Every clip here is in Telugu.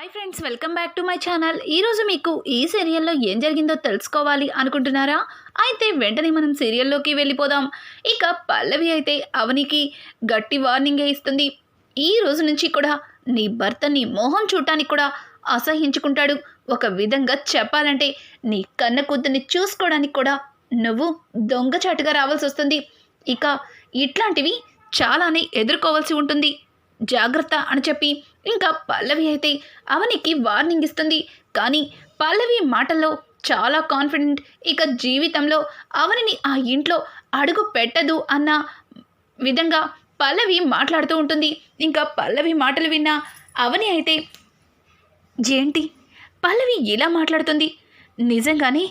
Hi friends welcome back to my channel ఈరోజు మీకు ఈ సీరియల్లో ఏం జరిగిందో తెలుసుకోవాలి అనుకుంటున్నారా? అయితే వెంటనే మనం సీరియల్లోకి వెళ్ళిపోదాం. ఇక పల్లవి అయితే అవనికి గట్టి వార్నింగే ఇస్తుంది. ఈ రోజు నుంచి కూడా నీ భర్తని మోహం చూడటానికి కూడా అసహించుకుంటాడు. ఒక విధంగా చెప్పాలంటే నీ కన్న కూతుర్ని చూసుకోవడానికి కూడా నువ్వు దొంగచాటుగా రావాల్సి వస్తుంది. ఇక ఇట్లాంటివి చాలానే ఎదుర్కోవాల్సి ఉంటుంది. జాగ్రత్త అని చెప్పి ఇంకా పల్లవి అయితే అవనికి వార్నింగ్ ఇస్తుంది. కానీ పల్లవి మాటల్లో చాలా కాన్ఫిడెంట్ ఇక జీవితంలో అవనిని ఆ ఇంట్లో అడుగు పెట్టదు అన్న విధంగా పల్లవి మాట్లాడుతూ ఉంటుంది. ఇంకా పల్లవి మాటలు విన్న అవని అయితే ఏంటి? పల్లవి ఇలా మాట్లాడుతుంది? నిజంగానే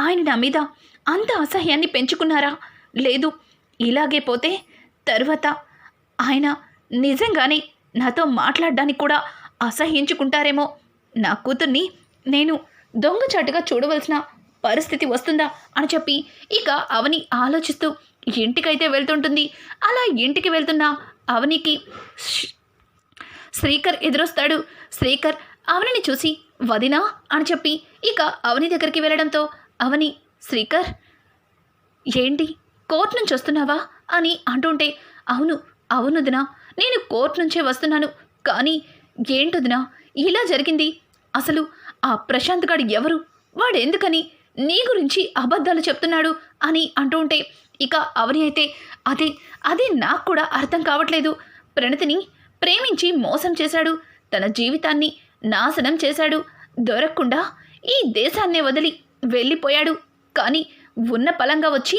ఆయన నా మీద అంత అసహ్యాన్ని పెంచుకున్నారా? లేదు ఇలాగే పోతే తర్వాత ఆయన నిజంగానే నాతో మాట్లాడడానికి కూడా అసహ్యించుకుంటారేమో. నా కూతుర్ని నేను దొంగచాటుగా చూడవలసిన పరిస్థితి వస్తుందా అని చెప్పి ఇక అవని ఆలోచిస్తూ ఇంటికైతే వెళ్తుంటుంది. అలా ఇంటికి వెళ్తున్న అవనికి శ్రీకర్ ఎదురొస్తాడు. శ్రీకర్ అవనిని చూసి వదినా అని చెప్పి ఇక అవని దగ్గరికి వెళ్ళడంతో అవని శ్రీకర్ ఏంటి? కోర్టు నుంచి వస్తున్నావా? అని అంటుంటే అవును అవును దినా నేను కోర్టు నుంచే వస్తున్నాను. కానీ ఏంటదినా ఇలా జరిగింది. అసలు ఆ ప్రశాంత్ గాడు ఎవరు? వాడు ఎందుకని నీ గురించి అబద్ధాలు చెప్తున్నాడు అని అంటూ ఉంటే ఇక అవని అయితే అదే అదే నాకు కూడా అర్థం కావట్లేదు. ప్రణతిని ప్రేమించి మోసం చేశాడు. తన జీవితాన్ని నాశనం చేశాడు. దొరకకుండా ఈ దేశాన్నే వదిలి వెళ్ళిపోయాడు. కానీ ఉన్న పలంగా వచ్చి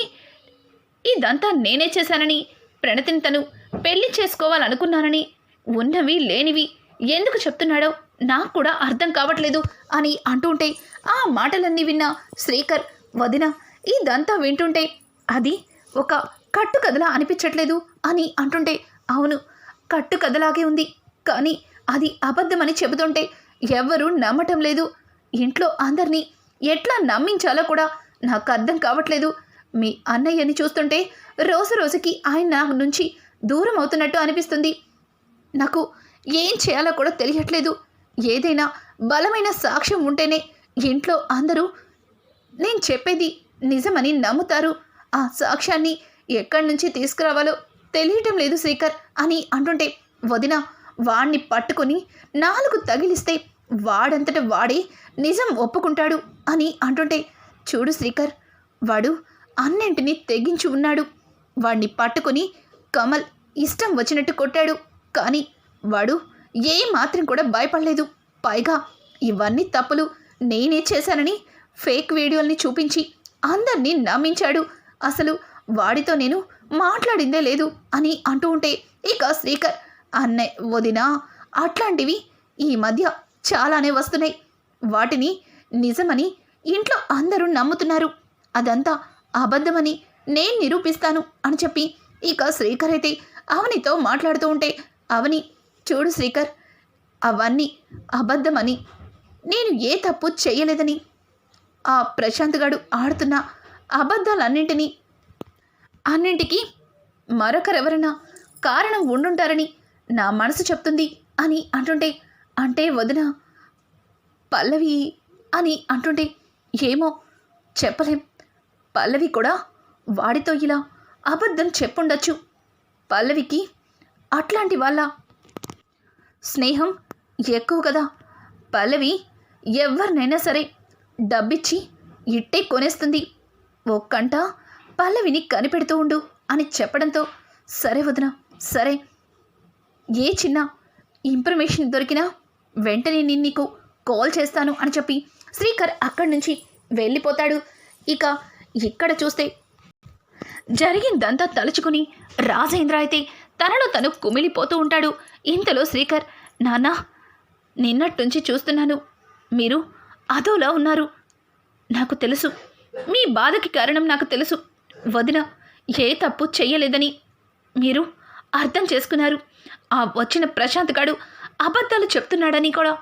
ఇదంతా నేనే చేశానని ప్రణతిని తను పెళ్ళి చేసుకోవాలనుకున్నానని ఉన్నవి లేనివి ఎందుకు చెప్తున్నాడో నాకు కూడా అర్థం కావట్లేదు అని అంటుంటే ఆ మాటలన్నీ విన్న శ్రీకర్ వదిన ఇదంతా వింటుంటే అది ఒక కట్టు కథలా అనిపించట్లేదు అని అంటుంటే అవును కట్టు కథలాగే ఉంది కానీ అది అబద్ధమని చెబుతుంటే ఎవ్వరూ నమ్మటం లేదు. ఇంట్లో అందరినీ ఎట్లా నమ్మించాలో కూడా నాకు అర్థం కావట్లేదు. మీ అన్నయ్యని చూస్తుంటే రోజు రోజుకి ఆయన నుంచి దూరం అవుతున్నట్టు అనిపిస్తుంది. నాకు ఏం చేయాలో కూడా తెలియట్లేదు. ఏదైనా బలమైన సాక్ష్యం ఉంటేనే ఇంట్లో అందరూ నేను చెప్పేది నిజమని నమ్ముతారు. ఆ సాక్ష్యాన్ని ఎక్కడి నుంచి తీసుకురావాలో తెలియటం లేదు శ్రీకర్ అని అంటుంటే వదిన వాణ్ణి పట్టుకొని నాలుగు తగిలిస్తే వాడంతట వాడే నిజం ఒప్పుకుంటాడు అని అంటుంటే చూడు శ్రీకర్ వాడు అన్నింటినీ తెగించి ఉన్నాడు. వాణ్ణి పట్టుకొని కమల్ ఇష్టం వచ్చినట్టు కొట్టాడు. కానీ వాడు ఏ మాత్రం కూడా భయపడలేదు. పైగా ఇవన్నీ తప్పులు నేనే చేశానని ఫేక్ వీడియోల్ని చూపించి అందరినీ నమ్మించాడు. అసలు వాడితో నేను మాట్లాడిందే లేదు అని అంటూ ఉంటే ఇక శ్రీకర్ అన్నయ్య వదినా అట్లాంటివి ఈ మధ్య చాలానే వస్తున్నాయి. వాటిని నిజమని ఇంట్లో అందరూ నమ్ముతున్నారు. అదంతా అబద్ధమని నేను నిరూపిస్తాను అని చెప్పి ఇక శ్రీకర్ అయితే అవనితో మాట్లాడుతూ ఉంటే అవని చూడు శ్రీకర్ అవన్నీ అబద్ధమని. నేను ఏ తప్పు చేయలేదని. ఆ ప్రశాంత్ గాడు ఆడుతున్న అబద్ధాలన్నింటినీ అన్నింటికి మరొకరెవరైనా కారణం ఉండుంటారని నా మనసు చెప్తుంది అని అంటుంటే అంటే వదిన పల్లవి అని అంటుంటే ఏమో చెప్పలేం. పల్లవి కూడా వాడితో ఇలా అబద్ధం చెప్పుండొచ్చు. పల్లవికి అట్లాంటి వాళ్ళ స్నేహం ఎక్కువ కదా. పల్లవి ఎవరినైనా సరే డబ్బిచ్చి ఇట్టే కొనేస్తుంది. ఒక్కంట పల్లవిని కనిపెడుతూ ఉండు అని చెప్పడంతో సరే వదిన సరే. ఏ చిన్న ఇన్ఫర్మేషన్ దొరికినా వెంటనే నేను నీకు కాల్ చేస్తాను అని చెప్పి శ్రీకర్ అక్కడి నుంచి వెళ్ళిపోతాడు. ఇక ఇక్కడ చూస్తే జరిగిందంతా తలుచుకుని రాజేంద్ర అయితే తనలో తను కుమిలిపోతూ ఉంటాడు. ఇంతలో శ్రీకర్ నాన్న నిన్నట్టుంచి చూస్తున్నాను. మీరు అదోలా ఉన్నారు. నాకు తెలుసు. మీ బాధకి కారణం నాకు తెలుసు. వదిన ఏ తప్పు చెయ్యలేదని మీరు అర్థం చేసుకున్నారు. ఆ వచ్చిన ప్రశాంత్ గాడు అబద్ధాలు చెప్తున్నాడని కూడా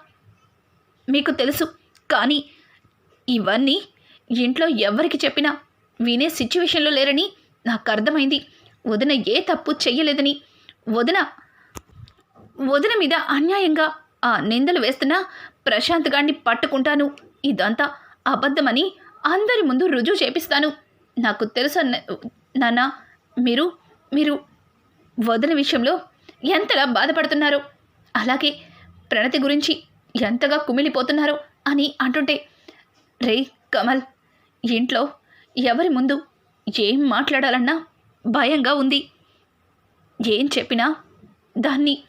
మీకు తెలుసు. కానీ ఇవన్నీ ఇంట్లో ఎవరికి చెప్పినా వినే సిచ్యువేషన్లో లేరని నాకు అర్థమైంది వదిన ఏ తప్పు చెయ్యలేదని. వదిన వదిన మీద అన్యాయంగా ఆ నిందలు వేస్తున్నా ప్రశాంత్ గారిని పట్టుకుంటాను. ఇదంతా అబద్ధమని అందరి ముందు రుజువు చేపిస్తాను. నాకు తెలుసు నాన్న మీరు మీరు వదిన విషయంలో ఎంతలా బాధపడుతున్నారో? అలాగే ప్రణతి గురించి ఎంతగా కుమిలిపోతున్నారో అని అంటుంటే రే కమల్ ఇంట్లో ఎవరి ముందు ఏం మాట్లాడాలన్నా భయంగా ఉంది. ఏం చెప్పినా దాన్ని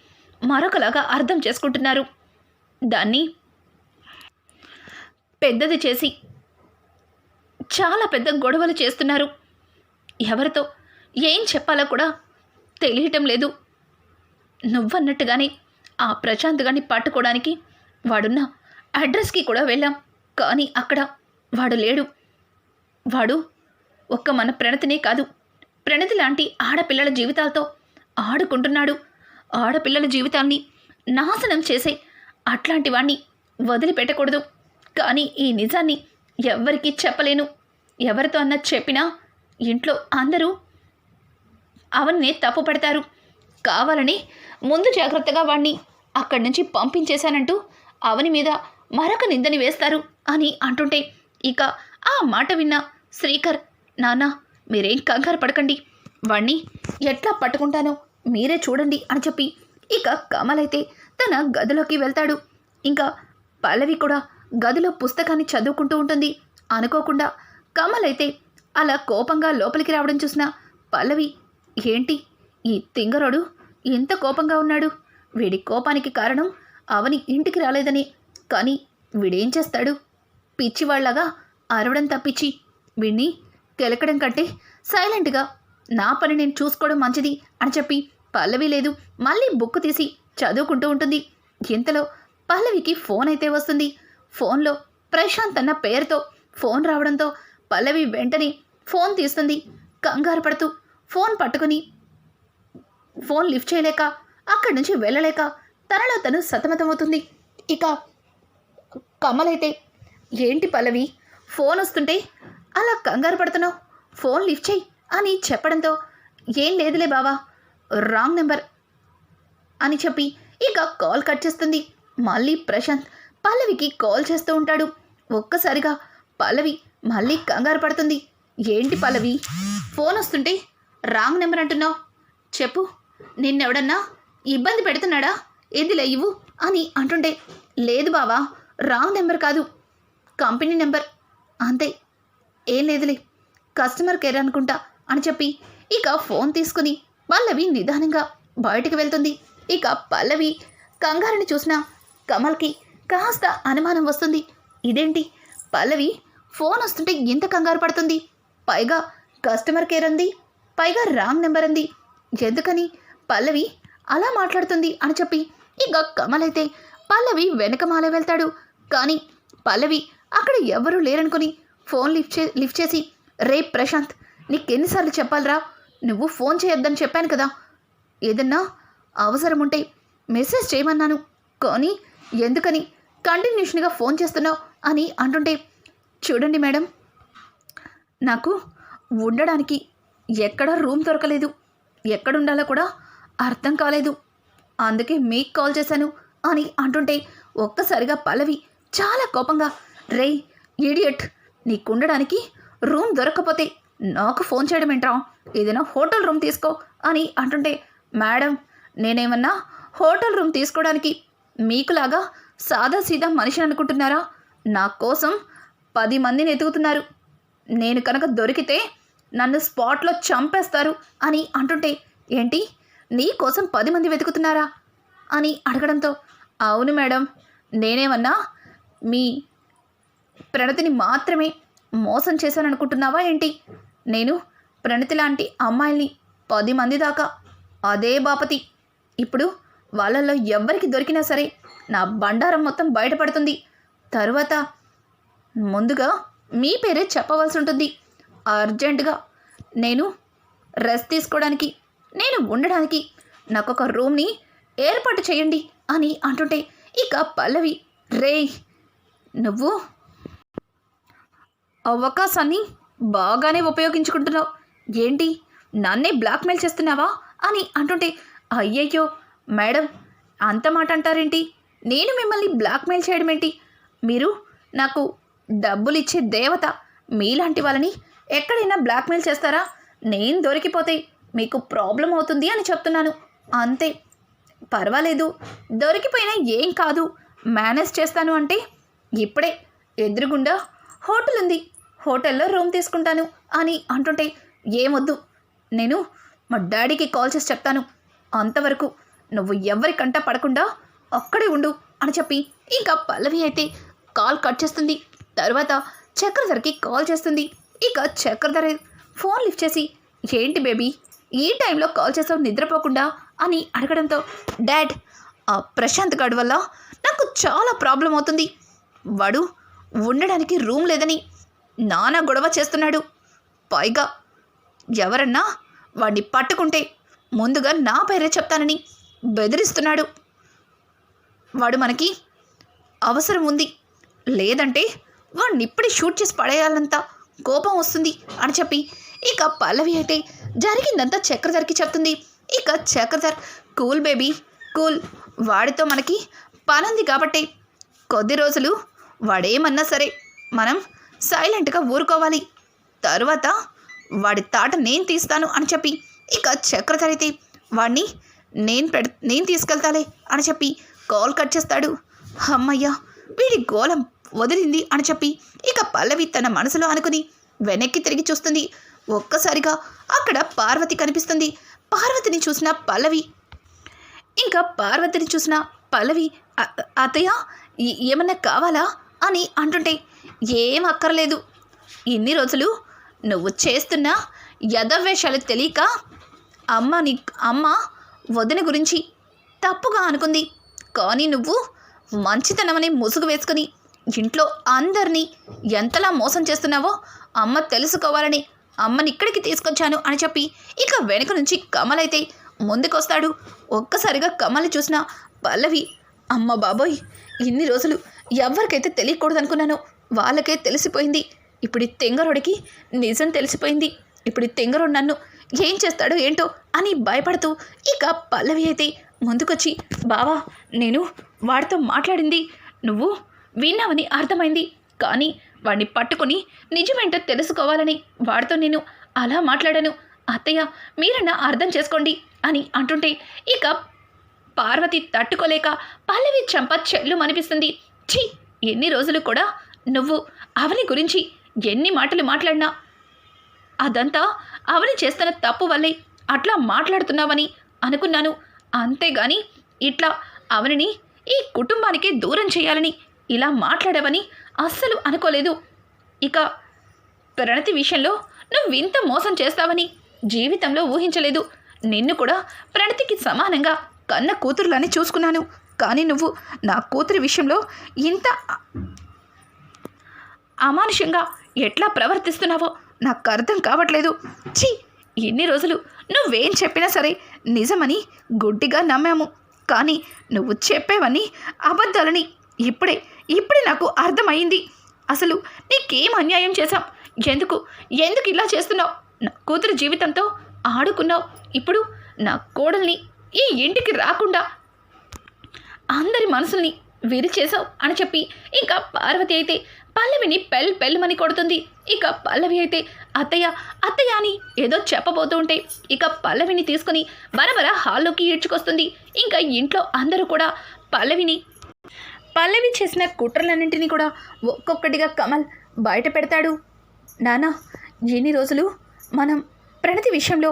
మరొకలాగా అర్థం చేసుకుంటున్నారు. దాన్ని పెద్దది చేసి చాలా పెద్ద గొడవలు చేస్తున్నారు. ఎవరితో ఏం చెప్పాలో కూడా తెలియటం లేదు. నువ్వన్నట్టుగానే ఆ ప్రశాంత్ గారిని పట్టుకోవడానికి వాడున్న అడ్రస్కి కూడా వెళ్ళాం. కానీ అక్కడ వాడు లేడు. వాడు ఒక్క మన ప్రణతినే కాదు. ప్రణతి లాంటి ఆడపిల్లల జీవితాలతో ఆడుకుంటున్నాడు. ఆడపిల్లల జీవితాన్ని నాశనం చేసే అట్లాంటి వాణ్ణి వదిలిపెట్టకూడదు. కానీ ఈ నిజాన్ని ఎవ్వరికీ చెప్పలేను. ఎవరితో అన్న చెప్పినా ఇంట్లో అందరూ అవన్నే తప్పు పడతారు. కావాలని ముందు జాగ్రత్తగా వాణ్ణి అక్కడి నుంచి పంపించేశానంటూ అవని మీద మరొక నిందని వేస్తారు అని అంటుంటే ఇక ఆ మాట విన్న శ్రీకర్ నాన్న మీరేం కంగారు పడకండి. వాణ్ణి ఎట్లా పట్టుకుంటానో మీరే చూడండి అని చెప్పి ఇక కమల్ అయితే తన గదిలోకి వెళ్తాడు. ఇంకా పల్లవి కూడా గదిలో పుస్తకాన్ని చదువుకుంటూ ఉంటుంది. అనుకోకుండా కమల్ అయితే అలా కోపంగా లోపలికి రావడం చూసిన పల్లవి ఏంటి ఈ తింగరోడు ఇంత కోపంగా ఉన్నాడు? వీడి కోపానికి కారణం అవని ఇంటికి రాలేదని. కానీ వీడేం చేస్తాడు? పిచ్చివాళ్ళాగా అరవడం తప్పించి వీణ్ణి కెలకడం కంటే సైలెంట్గా నా పని నేను చూసుకోవడం మంచిది అని చెప్పి పల్లవి లేదు మళ్ళీ బుక్ తీసి చదువుకుంటూ ఉంటుంది. ఇంతలో పల్లవికి ఫోన్ అయితే వస్తుంది. ఫోన్లో ప్రశాంత్ అన్న పేరుతో ఫోన్ రావడంతో పల్లవి వెంటనే ఫోన్ తీస్తుంది. కంగారు పడుతూ ఫోన్ పట్టుకుని ఫోన్ లిఫ్ట్ చేయలేక అక్కడి నుంచి వెళ్ళలేక తనలో తను సతమతమవుతుంది. ఇక కమలైతే ఏంటి పల్లవి? ఫోన్ వస్తుంటే అలా కంగారు పడుతున్నావు? ఫోన్ లిఫ్ట్ చేయి అని చెప్పడంతో ఏం లేదులే బావా రాంగ్ నెంబర్ అని చెప్పి ఇక కాల్ కట్ చేస్తుంది. మళ్ళీ ప్రశాంత్ పల్లవికి కాల్ చేస్తూ ఉంటాడు. ఒక్కసారిగా పల్లవి మళ్ళీ కంగారు పడుతుంది. ఏంటి పల్లవి ఫోన్ వస్తుంటే రాంగ్ నెంబర్ అంటున్నావు? చెప్పు నిన్నెవడన్నా ఇబ్బంది పెడుతున్నాడా? ఏదిలే ఇవ్వు అని అంటుంటే లేదు బావా రాంగ్ నెంబర్ కాదు కంపెనీ నెంబర్ అంతే. ఏం లేదులే కస్టమర్ కేర్ అనుకుంటా అని చెప్పి ఇక ఫోన్ తీసుకుని పల్లవి నిదానంగా బయటికి వెళ్తుంది. ఇక పల్లవి కంగారుని చూసిన కమల్కి కాస్త అనుమానం వస్తుంది. ఇదేంటి? పల్లవి ఫోన్ వస్తుంటే ఎంత కంగారు పడుతుంది. పైగా కస్టమర్ కేర్ అంది పైగా రాంగ్ నెంబర్ అంది. ఎందుకని? పల్లవి అలా మాట్లాడుతుంది అని చెప్పి ఇక కమల్ అయితే పల్లవి వెనకమాల వెళ్తాడు. కానీ పల్లవి అక్కడ ఎవరూ లేరనుకుని ఫోన్ లిఫ్ట్ చే లిఫ్ట్ చేసి రే ప్రశాంత్ నీకెన్నిసార్లు చెప్పాలరా? నువ్వు ఫోన్ చేయొద్దని చెప్పాను కదా. ఏదన్నా అవసరం ఉంటే మెసేజ్ చేయమన్నాను. కానీ ఎందుకని కంటిన్యూషన్గా ఫోన్ చేస్తున్నావు? అని అంటుంటే చూడండి మేడం నాకు ఉండడానికి ఎక్కడ రూమ్ దొరకలేదు. ఎక్కడుండాలో కూడా అర్థం కాలేదు. అందుకే మీకు కాల్ చేశాను అని అంటుంటే ఒక్కసారిగా పల్లవి చాలా కోపంగా రే ఇడియట్ నీకుండడానికి రూమ్ దొరకకపోతే నాకు ఫోన్ చేయడం ఏంట్రా ఏదైనా హోటల్ రూమ్ తీసుకో అని అంటుంటే మేడం నేనేమన్నా హోటల్ రూమ్ తీసుకోవడానికి మీకులాగా సాదా సీదా మనిషిని అనుకుంటున్నారా? నా కోసం పది మందిని ఎదుగుతున్నారు. నేను కనుక దొరికితే నన్ను స్పాట్లో చంపేస్తారు అని అంటుంటే ఏంటి? నీ కోసం పది మంది వెతుకుతున్నారా? అని అడగడంతో అవును మేడం నేనేమన్నా మీ ప్రణతిని మాత్రమే మోసం చేశాననుకుంటున్నావా ఏంటి? నేను ప్రణతి లాంటి అమ్మాయిల్ని పది మంది దాకా అదే బాపతి. ఇప్పుడు వాళ్ళల్లో ఎవరికి దొరికినా సరే నా బండారం మొత్తం బయటపడుతుంది. తరువాత ముందుగా మీ పేరే చెప్పవలసి ఉంటుంది. అర్జెంటుగా నేను రెస్ట్ తీసుకోవడానికి నేను ఉండడానికి నాకు ఒక రూమ్ని ఏర్పాటు చేయండి అని అంటుంటే ఇక పల్లవి రే నువ్వు అవకాశాన్ని బాగానే ఉపయోగించుకుంటున్నావు. ఏంటి? నన్నే బ్లాక్మెయిల్ చేస్తున్నావా? అని అంటుంటే అయ్యయ్యో మేడం అంత మాట అంటారేంటి? నేను మిమ్మల్ని బ్లాక్మెయిల్ చేయడం ఏంటి మీరు నాకు డబ్బులు ఇచ్చే దేవత మీలాంటి వాళ్ళని ఎక్కడైనా బ్లాక్మెయిల్ చేస్తారా? నేను దొరికిపోతే మీకు ప్రాబ్లం అవుతుంది అని చెప్తున్నాను. అంతే. పర్వాలేదు. దొరికిపోయినా ఏం కాదు. మేనేజ్ చేస్తాను అంటే ఇప్పుడే ఎదురుగుండా హోటల్ ఉంది హోటల్లో రూమ్ తీసుకుంటాను అని అంటుంటే ఏమొద్దు నేను మా డాడీకి కాల్ చేసి చెప్తాను. అంతవరకు నువ్వు ఎవరి కంట పడకుండా అక్కడే ఉండు అని చెప్పి ఇంకా పల్లవి అయితే కాల్ కట్ చేస్తుంది. తర్వాత చక్రధర్కి కాల్ చేస్తుంది. ఇక చక్రధర్ ఫోన్ లిఫ్ట్ చేసి ఏంటి బేబీ ఈ టైంలో కాల్ చేసావు నిద్రపోకుండా? అని అడగడంతో డాడ్ ఆ ప్రశాంత్ గడ్ వల్ల నాకు చాలా ప్రాబ్లం అవుతుంది. వాడు ఉండడానికి రూమ్ లేదని నానా గొడవ చేస్తున్నాడు. పైగా ఎవరన్నా వాడిని పట్టుకుంటే ముందుగా నా పేరే చెప్తానని బెదిరిస్తున్నాడు. వాడు మనకి అవసరం ఉంది. లేదంటే వాడిని ఇప్పుడే షూట్ చేసి పడేయాలంత కోపం వస్తుంది అని చెప్పి ఇక పల్లవి అయితే జరిగిందంతా చక్రధర్కి చెప్తుంది. ఇక చక్రధర్ కూల్ బేబీ కూల్ వాడితో మనకి పనుంది కాబట్టి కొద్ది రోజులు వాడేమన్నా సరే మనం సైలెంట్గా ఊరుకోవాలి. తరువాత వాడి తాట నేను తీస్తాను అని చెప్పి ఇక చక్రధర్ వాడిని నేను పెడ నేను తీసుకెళ్తాలే అని చెప్పి కాల్ కట్ చేస్తాడు. అమ్మయ్య వీడి గోళం వదిలింది అని చెప్పి ఇక పల్లవి తన మనసులో అనుకుని వెనక్కి తిరిగి చూస్తుంది. ఒక్కసారిగా అక్కడ పార్వతి కనిపిస్తుంది. పార్వతిని చూసిన పల్లవి ఇంకా పార్వతిని చూసిన పల్లవి "అ- అత్తయ్య ఏమన్నా కావాలా? అని అంటుంటే ఏం అక్కర్లేదు. ఇన్ని రోజులు నువ్వు చేస్తున్న యథవేషాలు తెలియక అమ్మ నీ అమ్మ వదిన గురించి తప్పుగా అనుకుంది. కానీ నువ్వు మంచితనమని ముసుగు వేసుకుని ఇంట్లో అందరినీ ఎంతలా మోసం చేస్తున్నావో అమ్మ తెలుసుకోవాలని అమ్మని ఇక్కడికి తీసుకొచ్చాను అని చెప్పి ఇక వెనుక నుంచి కమల్ అయితే ముందుకొస్తాడు. ఒక్కసారిగా కమల్ని చూసిన పల్లవి అమ్మ బాబోయ్ ఇన్ని రోజులు ఎవరికైతే తెలియకూడదనుకున్నానో వాళ్ళకే తెలిసిపోయింది. ఇప్పుడు ఈ నిజం తెలిసిపోయింది. ఇప్పుడు ఈ నన్ను ఏం చేస్తాడో ఏంటో అని భయపడుతూ ఇక పల్లవి అయితే ముందుకొచ్చి బావా నేను వాడితో మాట్లాడింది. నువ్వు విన్నావని అర్థమైంది. కానీ వాడిని పట్టుకుని నిజమేంటో తెలుసుకోవాలని వాడితో నేను అలా మాట్లాడాను. అత్తయ్య మీరన్నా అర్థం చేసుకోండి అని అంటుంటే ఇక పార్వతి తట్టుకోలేక పల్లవి చంప చెల్లు అనిపిస్తుంది ఛీ ఎన్ని రోజులు కూడా నువ్వు అవని గురించి ఎన్ని మాటలు మాట్లాడినా అదంతా అవని చేస్తున్న తప్పు వల్లే అట్లా మాట్లాడుతున్నావని అనుకున్నాను. అంతేగాని ఇట్లా అవనిని ఈ కుటుంబానికి దూరం చేయాలని ఇలా మాట్లాడవని అస్సలు అనుకోలేదు. ఇక ప్రణతి విషయంలో నువ్వు ఇంత మోసం చేస్తావని జీవితంలో ఊహించలేదు. నిన్ను కూడా ప్రణతికి సమానంగా కన్న కూతురులని చూసుకున్నాను. కానీ నువ్వు నా కూతురి విషయంలో ఇంత అమానుషంగా ఎట్లా ప్రవర్తిస్తున్నావో నాకు అర్థం కావట్లేదు. ఛీ! ఎన్ని రోజులు నువ్వేం చెప్పినా సరే నిజమని గుడ్డిగా నమ్మాము. కానీ నువ్వు చెప్పేవని అబద్ధాలని ఇప్పుడే ఇప్పుడే నాకు అర్థమైంది అసలు నీకేం అన్యాయం చేశాం? ఎందుకు ఎందుకు ఇలా చేస్తున్నావు? నా కూతురు జీవితంతో ఆడుకున్నావు. ఇప్పుడు నా కోడల్ని ఈ ఇంటికి రాకుండా అందరి మనసుల్ని విరిచేశావు అని చెప్పి ఇంకా పార్వతి అయితే పల్లవిని పెల్ పెళ్ళమని కొడుతుంది. ఇక పల్లవి అయితే అత్తయ్య అత్తయ్య అని ఏదో చెప్పబోతూ ఉంటే ఇక పల్లవిని తీసుకుని బరబర హాల్లోకి ఈడ్చుకొస్తుంది. ఇంకా ఇంట్లో అందరూ కూడా పల్లవిని పల్లవి చేసిన కుట్రలన్నింటినీ కూడా ఒక్కొక్కటిగా కమల్ బయట పెడతాడు. నానా ఎన్ని రోజులు మనం ప్రణతి విషయంలో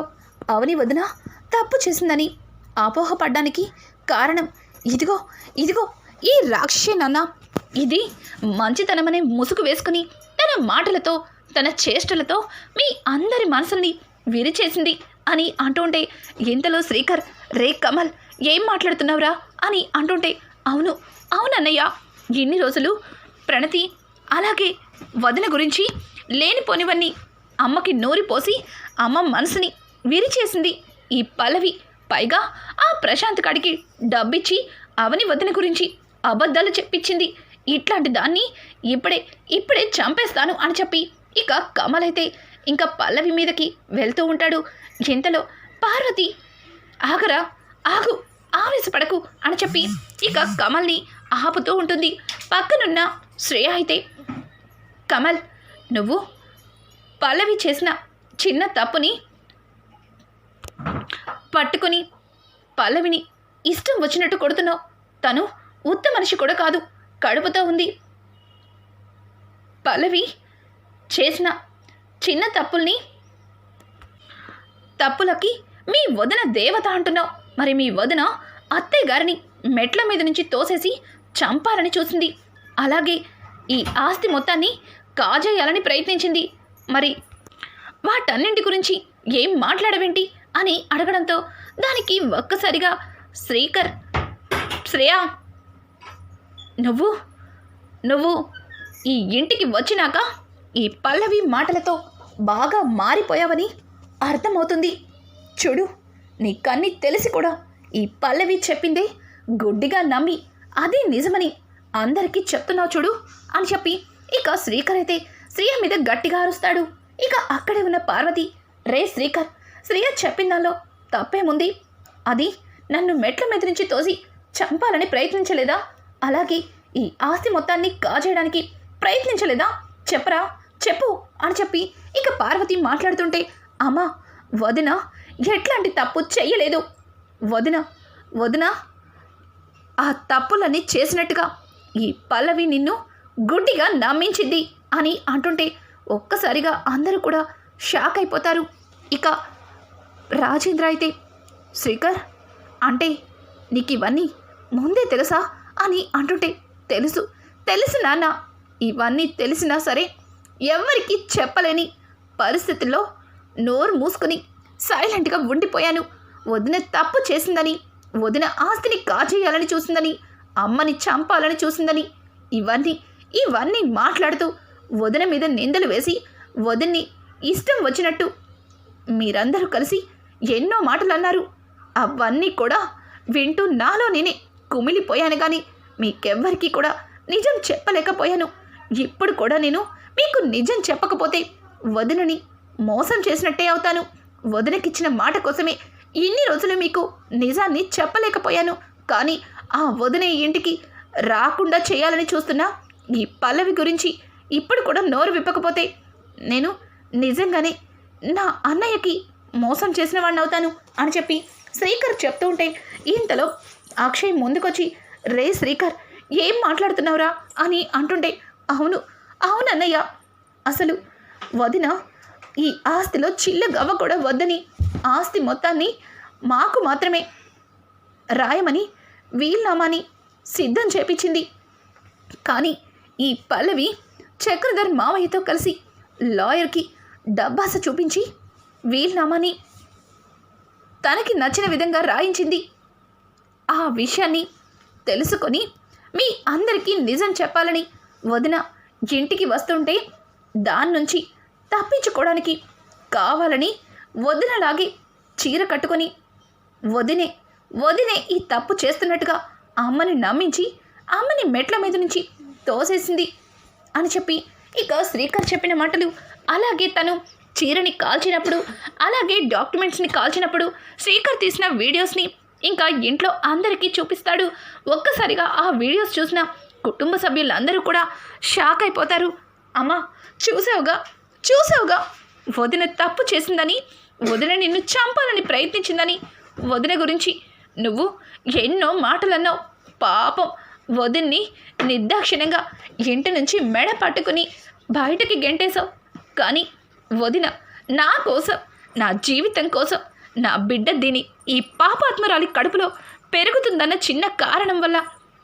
అవని వదిన తప్పు చేసిందని అపోహపడ్డానికి కారణం ఇదిగో ఇదిగో ఈ రాక్షసి నాన్న ఇది మంచితనమనే ముసుగు వేసుకుని తన మాటలతో తన చేష్టలతో మీ అందరి మనసుల్ని విరిచేసింది అని అంటుంటే ఇంతలో శ్రీకర్ రే కమల్ ఏం మాట్లాడుతున్నావురా? అని అంటుంటే అవును అవునన్నయ్య ఎన్ని రోజులు ప్రణతి అలాగే వదిన గురించి లేనిపోనివన్నీ అమ్మకి నోరి పోసి అమ్మ మనసుని విరిచేసింది ఈ పల్లవి. పైగా ఆ ప్రశాంత్ కాడికి డబ్బిచ్చి అవని వదిన గురించి అబద్ధాలు చెప్పించింది. ఇట్లాంటి దాన్ని ఇప్పుడే ఇప్పుడే చంపేస్తాను అని చెప్పి ఇక కమల్ అయితే ఇంకా పల్లవి మీదకి వెళ్తూ ఉంటాడు. ఇంతలో పార్వతి ఆగరా ఆగు ఆవేశపడకు అని చెప్పి ఇక కమల్ని ఆపుతూ ఉంటుంది. పక్కనున్న శ్రేయ అయితే కమల్ నువ్వు పల్లవి చేసిన చిన్న తప్పుని పట్టుకొని పల్లవిని ఇష్టం వచ్చినట్టు కొడుతున్నావు. తను ఉత్త మనిషి కూడా కాదు. కడుపుతో ఉంది. పల్లవి చేసిన చిన్న తప్పుల్ని తప్పులకి మీ వదిన దేవత అంటున్నావు. మరి మీ వదిన అత్తయ్య గారిని మెట్ల మీద నుంచి తోసేసి చంపాలని చూసింది. అలాగే ఈ ఆస్తి మొత్తాన్ని కాజేయాలని ప్రయత్నించింది. మరి వాటన్నింటి గురించి ఏం మాట్లాడవేంటి అని అడగడంతో దానికి ఒక్కసారిగా శ్రీకర్ శ్రేయా నువ్వు? నువ్వు ఈ ఇంటికి వచ్చినాక ఈ పల్లవి మాటలతో బాగా మారిపోయావని అర్థమవుతుంది. చూడు నీ కన్ని తెలిసి కూడా ఈ పల్లవి చెప్పిందే గుడ్డిగా నమ్మి అది నిజమని అందరికీ చెప్తున్నావు చూడు అని చెప్పి ఇక శ్రీకర్ అయితే శ్రీయ మీద గట్టిగా అరుస్తాడు. ఇక అక్కడే ఉన్న పార్వతి రే శ్రీకర్ శ్రీయ చెప్పిన దానిలో తప్పేముంది? అది నన్ను మెట్ల మీద నుంచి తోసి చంపాలని ప్రయత్నించలేదా? అలాగే ఈ ఆస్తి మొత్తాన్ని కాజేయడానికి ప్రయత్నించలేదా? చెప్పరా? చెప్పు అని చెప్పి ఇక పార్వతి మాట్లాడుతుంటే అమ్మా వదిన ఎట్లాంటి తప్పు చెయ్యలేదు. వదిన వదిన ఆ తప్పులన్నీ చేసినట్టుగా ఈ పల్లవి నిన్ను గుడ్డిగా నమ్మించింది అని అంటుంటే ఒక్కసారిగా అందరూ కూడా షాక్ అయిపోతారు. ఇక రాజేంద్ర అయితే శ్రీకర్ అంటే నీకు ఇవన్నీ ముందే తెలుసా? అని అంటుంటే తెలుసు తెలుసు నాన్న. ఇవన్నీ తెలిసినా సరే ఎవరికి చెప్పలేని పరిస్థితుల్లో నోరు మూసుకుని సైలెంట్గా ఉండిపోయాను. వదిన తప్పు చేసిందని వదిన ఆస్తిని కాజేయాలని చూసిందని అమ్మని చంపాలని చూసిందని ఇవన్నీ ఇవన్నీ మాట్లాడుతూ వదిన మీద నిందలు వేసి వదిన్ని ఇష్టం వచ్చినట్టు మీరందరూ కలిసి ఎన్నో మాటలు అన్నారు అవన్నీ కూడా వింటూ నాలో నేనే కుమిలిపోయాను కానీ మీకెవ్వరికీ కూడా నిజం చెప్పలేకపోయాను. ఇప్పుడు కూడా నేను మీకు నిజం చెప్పకపోతే వదినని మోసం చేసినట్టే అవుతాను. వదినకిచ్చిన మాట కోసమే ఇన్ని రోజులు మీకు నిజాన్ని చెప్పలేకపోయాను. కానీ ఆ వదిన ఇంటికి రాకుండా చేయాలని చూస్తున్నా ఈ పల్లవి గురించి ఇప్పుడు కూడా నోరు విప్పకపోతే నేను నిజంగానే నా అన్నయ్యకి మోసం చేసిన వాడిని అవుతాను అని చెప్పి శ్రీకర్ చెప్తూ ఉంటే ఇంతలో అక్షయ్ ముందుకొచ్చి రే శ్రీకర్ ఏం మాట్లాడుతున్నావురా? అని అంటుంటే అవును అవును అన్నయ్య అసలు వదిన ఈ ఆస్తిలో చిల్ల గవ్వ కూడా వద్దని ఆస్తి మొత్తాన్ని మాకు మాత్రమే రాయమని వీల్నామాని సిద్ధం చేపించింది. కానీ ఈ పల్లవి చక్రధర్ మావయ్యతో కలిసి లాయర్కి డబ్బాస చూపించి వీల్నామాని తనకి నచ్చిన విధంగా రాయించింది. ఆ విషయాన్ని తెలుసుకొని మీ అందరికీ నిజం చెప్పాలని వదిన ఇంటికి వస్తుంటే దాని నుంచి తప్పించుకోవడానికి కావాలని వదినలాగే చీర కట్టుకొని వదినే వదినే ఈ తప్పు చేస్తున్నట్టుగా అమ్మని నమ్మించి అమ్మని మెట్ల మీద నుంచి తోసేసింది అని చెప్పి ఇక శ్రీకర్ చెప్పిన మాటలు అలాగే తను చీరని కాల్చినప్పుడు అలాగే డాక్యుమెంట్స్ని కాల్చినప్పుడు శ్రీకర్ తీసిన వీడియోస్ని ఇంకా ఇంట్లో అందరికీ చూపిస్తాడు. ఒక్కసారిగా ఆ వీడియోస్ చూసిన కుటుంబ సభ్యులందరూ కూడా షాక్ అయిపోతారు. అమ్మా చూసావుగా? చూసావుగా? వదిన తప్పు చేసిందని వదిన నిన్ను చంపాలని ప్రయత్నించిందని వదిన గురించి నువ్వు ఎన్నో మాటలు అన్నావు పాపం వదిన్ని నిర్దాక్షిణ్యంగా ఇంటి నుంచి మెడ పట్టుకుని బయటకి గెంటేశావు. కానీ వదిన నా కోసం నా జీవితం కోసం నా బిడ్డ దీని ఈ పాపాత్మరాలి కడుపులో పెరుగుతుందన్న చిన్న కారణం వల్ల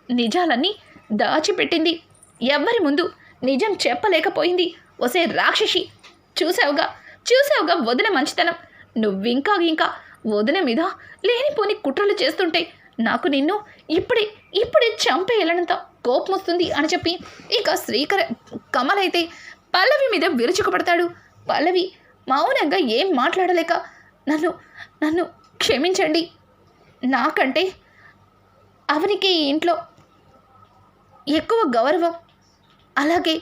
నిజాలన్నీ దాచిపెట్టింది. ఎవ్వరి ముందు నిజం చెప్పలేకపోయింది. ఒసే రాక్షసి చూసావుగా చూసావుగా వదిన మంచితనం. నువ్వింకా ఇంకా వదిన మీద లేనిపోని కుట్రలు చేస్తుంటే నాకు నిన్ను ఇప్పుడే ఇప్పుడే చంపేయాలనంత కోపం వస్తుంది అని చెప్పి ఇక శ్రీకర కమల్ అయితే పల్లవి మీద విరుచుకుపడతాడు. పల్లవి మౌనంగా ఏం మాట్లాడలేక నన్ను నన్ను క్షమించండి. నాకంటే అవనికి ఈ ఇంట్లో ఎక్కువ గౌరవం అలాగే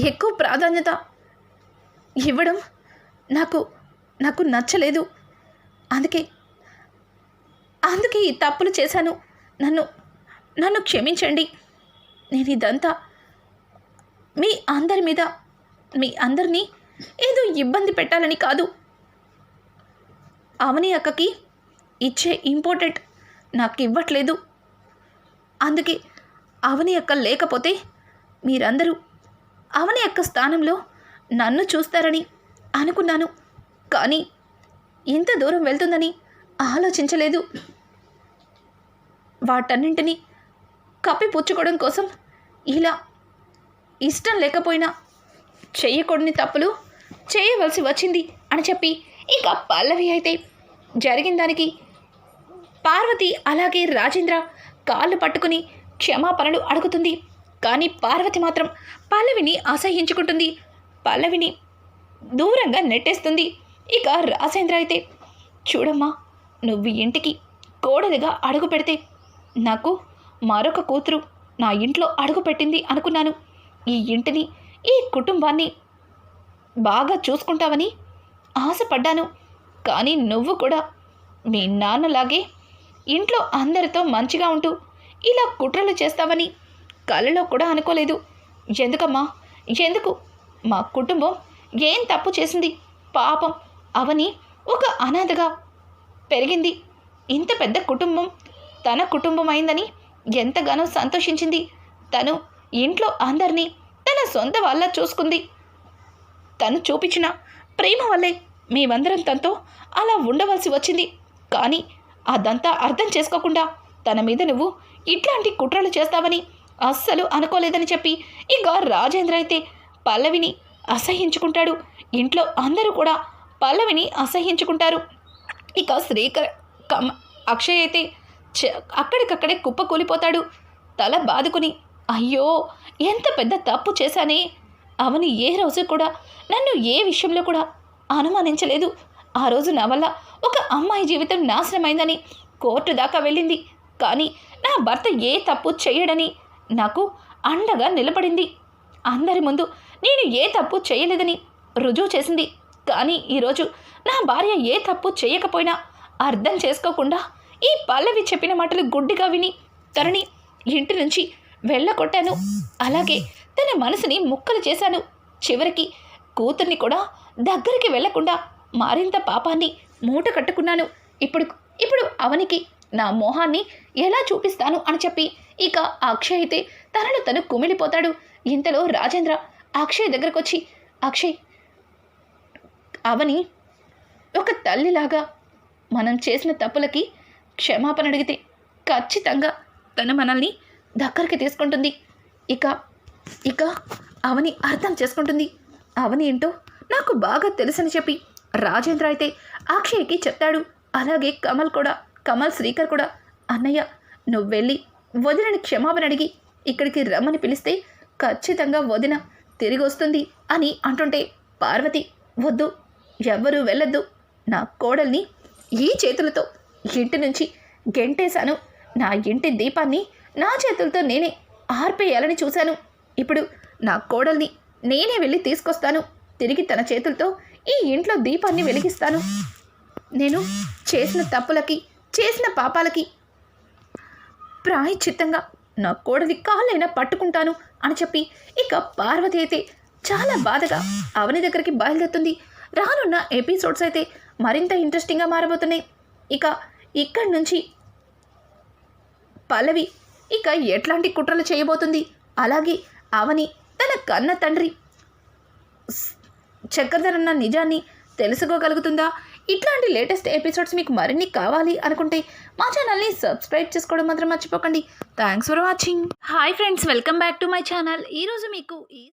ఎక్కువ ప్రాధాన్యత ఇవ్వడం నాకు నాకు నచ్చలేదు. అందుకే అందుకే ఈ తప్పులు చేశాను. నన్ను నన్ను క్షమించండి. నేను ఇదంతా మీ అందరి మీద మీ అందరినీ ఏదో ఇబ్బంది పెట్టాలని కాదు. అవని అక్కకి ఇచ్చే ఇంపార్టెంట్ నాకు ఇవ్వట్లేదు అందుకే అవని అక్క లేకపోతే మీరందరూ అవని అక్క స్థానంలో నన్ను చూస్తారని అనుకున్నాను. కానీ ఇంత దూరం వెళ్తుందని ఆలోచించలేదు. వాటన్నింటినీ కప్పిపుచ్చుకోవడం కోసం ఇలా ఇష్టం లేకపోయినా చేయకూడని తప్పులు చేయవలసి వచ్చింది అని చెప్పి ఇక పల్లవి అయితే జరిగిన దానికి పార్వతి అలాగే రాజేంద్ర కాళ్ళు పట్టుకుని క్షమాపణలు అడుగుతుంది. కానీ పార్వతి మాత్రం పల్లవిని అసహించుకుంటుంది పల్లవిని దూరంగా నెట్టేస్తుంది. ఇక రాజేంద్ర అయితే చూడమ్మా నువ్వు ఇంటికి కోడలిగా అడుగు పెడితే నాకు మరొక కూతురు నా ఇంట్లో అడుగు పెట్టింది అనుకున్నాను. ఈ ఇంటిని ఈ కుటుంబాన్ని బాగా చూసుకుంటావని ఆశపడ్డాను. కానీ నువ్వు కూడా. మీ నాన్నలాగే ఇంట్లో అందరితో మంచిగా ఉంటూ ఇలా కుట్రలు చేస్తావని కలలో కూడా అనుకోలేదు. ఎందుకమ్మా? ఎందుకు? మా కుటుంబం ఏం తప్పు చేసింది? పాపం అవని ఒక అనాథగా పెరిగింది. ఇంత పెద్ద కుటుంబం తన కుటుంబం అయిందని ఎంతగానో సంతోషించింది. తను ఇంట్లో అందరినీ తన సొంత వాళ్ళ చూసుకుంది. తను చూపించిన ప్రేమ వల్లే మేమందరం తనతో అలా ఉండవలసి వచ్చింది. కానీ అదంతా అర్థం చేసుకోకుండా తన మీద నువ్వు ఇట్లాంటి కుట్రలు చేస్తావని అస్సలు అనుకోలేదని చెప్పి ఇక రాజేంద్ర అయితే పల్లవిని అసహించుకుంటాడు. ఇంట్లో అందరూ కూడా పల్లవిని అసహించుకుంటారు. ఇక శ్రీకర్ కమ్ అక్షయ్ అయితే అక్కడికక్కడే కుప్ప కూలిపోతాడు. తల బాదుకుని అయ్యో ఎంత పెద్ద తప్పు చేశానే! అవని ఏ రోజు కూడా నన్ను ఏ విషయంలో కూడా అనుమానించలేదు. ఆ రోజు నా వల్ల ఒక అమ్మాయి జీవితం నాశనమైందని కోర్టు దాకా వెళ్ళింది. కానీ నా భర్త ఏ తప్పు చేయడని నాకు అండగా నిలబడింది. అందరి ముందు నేను ఏ తప్పు చేయలేదని రుజువు చేసింది. కానీ ఈరోజు నా భార్య ఏ తప్పు చేయకపోయినా అర్థం చేసుకోకుండా ఈ పల్లవి చెప్పిన మాటలు గుడ్డిగా విని తనని ఇంటి నుంచి వెళ్ళకొట్టాను అలాగే తన మనసుని ముక్కలు చేశాను. చివరికి కూతుర్ని కూడా దగ్గరికి వెళ్ళకుండా మారింత పాపాన్ని మూట కట్టుకున్నాను. ఇప్పుడు ఇప్పుడు అవనికి నా మోహాన్ని ఎలా చూపిస్తాను అని చెప్పి ఇక అక్షయ్ అయితే తనను తను కుమిలిపోతాడు. ఇంతలో రాజేంద్ర అక్షయ్ దగ్గరకు వచ్చి అక్షయ్ అవని ఒక తల్లిలాగా మనం చేసిన తప్పులకి క్షమాపణ అడిగితే ఖచ్చితంగా తను మనల్ని దగ్గరికి తీసుకుంటుంది. ఇక ఇక అవని అర్థం చేసుకుంటుంది. అవని ఏంటో నాకు బాగా తెలుసని చెప్పి రాజేంద్ర అయితే అక్షయ్కి చెప్తాడు. అలాగే కమల్ కూడా కమల్ శ్రీకర్ కూడా అన్నయ్య నువ్వు వెళ్ళి వదినని క్షమాపణ అడిగి ఇక్కడికి రమ్మని పిలిస్తే ఖచ్చితంగా వదిన తిరిగి వస్తుంది అని అంటుంటే పార్వతి వద్దు ఎవ్వరూ వెళ్ళొద్దు. నా కోడల్ని ఈ చేతులతో ఇంటి నుంచి గెంటేశాను. నా ఇంటి దీపాన్ని నా చేతులతో నేనే ఆర్పేయాలని చూశాను. ఇప్పుడు నా కోడల్ని నేనే వెళ్ళి తీసుకొస్తాను. తిరిగి తన చేతులతో ఈ ఇంట్లో దీపాన్ని వెలిగిస్తాను. నేను చేసిన తప్పులకి చేసిన పాపాలకి ప్రాయశ్చిత్తంగా నా కోడలి కాళ్ళైనా పట్టుకుంటాను అని చెప్పి ఇక పార్వతి అయితే చాలా బాధగా అవని దగ్గరికి బయలుదేరుతుంది. రానున్న ఎపిసోడ్స్ అయితే మరింత ఇంట్రెస్టింగ్గా మారబోతున్నాయి. ఇక ఇక్కడి నుంచి పల్లవి ఇక ఎట్లాంటి కుట్రలు చేయబోతుంది? అలాగే అవని కన్న తండ్రి. స్- చక్రధర్ అన్న నిజాన్ని తెలుసుకోగలుగుతుందా? ఇట్లాంటి లేటెస్ట్ ఎపిసోడ్స్ మీకు మరిన్ని కావాలి అనుకుంటే మా ఛానల్ని సబ్స్క్రైబ్ చేసుకోవడం మాత్రం మర్చిపోకండి. Thanks for watching. Hi friends welcome back to my channel. ఈరోజు మీకు ఈ